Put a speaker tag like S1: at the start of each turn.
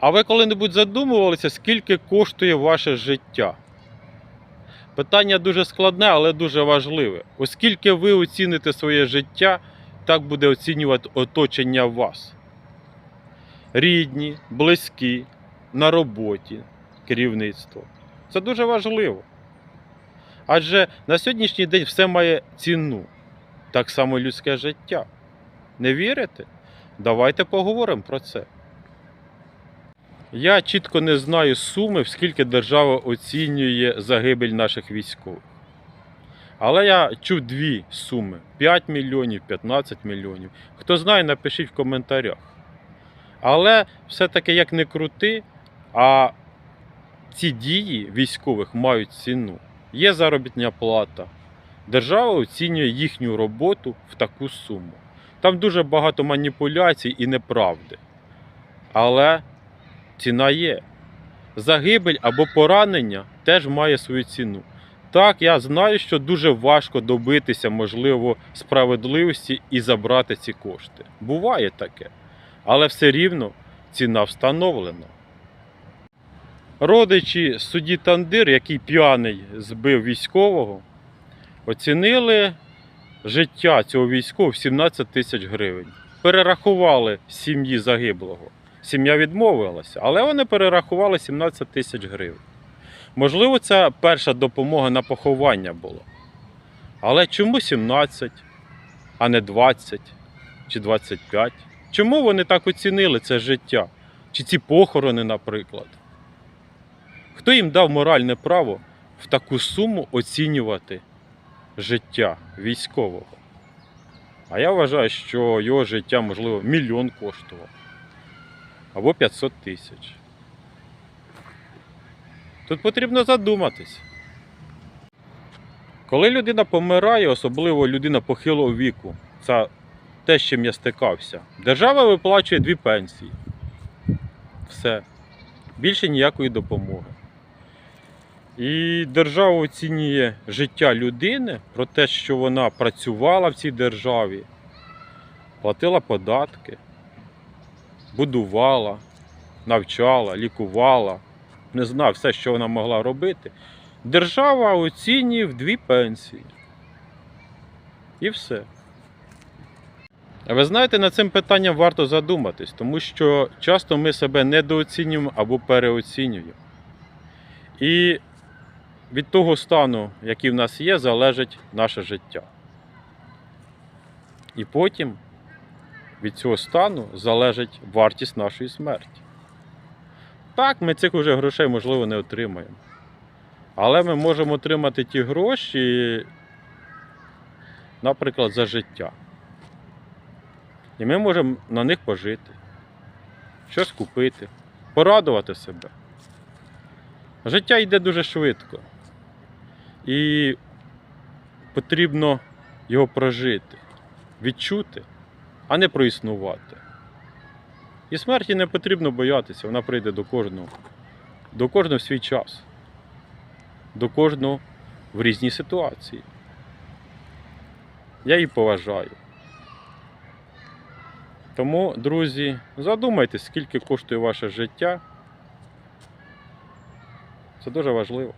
S1: А ви коли-небудь задумувалися, скільки коштує ваше життя? Питання дуже складне, але дуже важливе. Оскільки ви оціните своє життя, так буде оцінювати оточення вас. Рідні, близькі, на роботі, керівництво. Це дуже важливо. Адже на сьогоднішній день все має ціну. Так само людське життя. Не вірите? Давайте поговоримо про це. Я чітко не знаю суми, скільки держава оцінює загибель наших військових. Але я чув дві суми: 5 мільйонів, 15 мільйонів. Хто знає, напишіть в коментарях. Але все-таки як не крути, а ці дії військових мають ціну. Є заробітня плата. Держава оцінює їхню роботу в таку суму. Там дуже багато маніпуляцій і неправди. Але ціна є. Загибель або поранення теж має свою ціну. Так, я знаю, що дуже важко добитися, можливо, справедливості і забрати ці кошти. Буває таке. Але все рівно ціна встановлена. Родичі судді Тандир, який п'яний збив військового, оцінили життя цього військового в 17 тисяч гривень. Перерахували сім'ї загиблого. Сім'я відмовилася, але вони перерахували 17 тисяч гривень. Можливо, це перша допомога на поховання була. Але чому 17, а не 20 чи 25? Чому вони так оцінили це життя? Чи ці похорони, наприклад? Хто їм дав моральне право в таку суму оцінювати життя військового? А я вважаю, що його життя, можливо, мільйон коштував або 500 тисяч. Тут потрібно задуматись. Коли людина помирає, особливо людина похилого віку, це те, з чим я стикався, держава виплачує дві пенсії. Все. Більше ніякої допомоги. І держава оцінює життя людини про те, що вона працювала в цій державі, платила податки, будувала, навчала, лікувала, не знаю, все, що вона могла робити. Держава оцінює в дві пенсії. І все. А ви знаєте, над цим питанням варто задуматись, тому що часто ми себе недооцінюємо або переоцінюємо. І від того стану, який в нас є, залежить наше життя. І потім від цього стану залежить вартість нашої смерті. Так, ми цих уже грошей, можливо, не отримаємо. Але ми можемо отримати ті гроші, наприклад, за життя. І ми можемо на них пожити, щось купити, порадувати себе. Життя йде дуже швидко. І потрібно його прожити, відчути, а не проіснувати. І смерті не потрібно боятися, вона прийде до кожного. До кожного в свій час. До кожного в різній ситуації. Я її поважаю. Тому, друзі, задумайтесь, скільки коштує ваше життя. Це дуже важливо.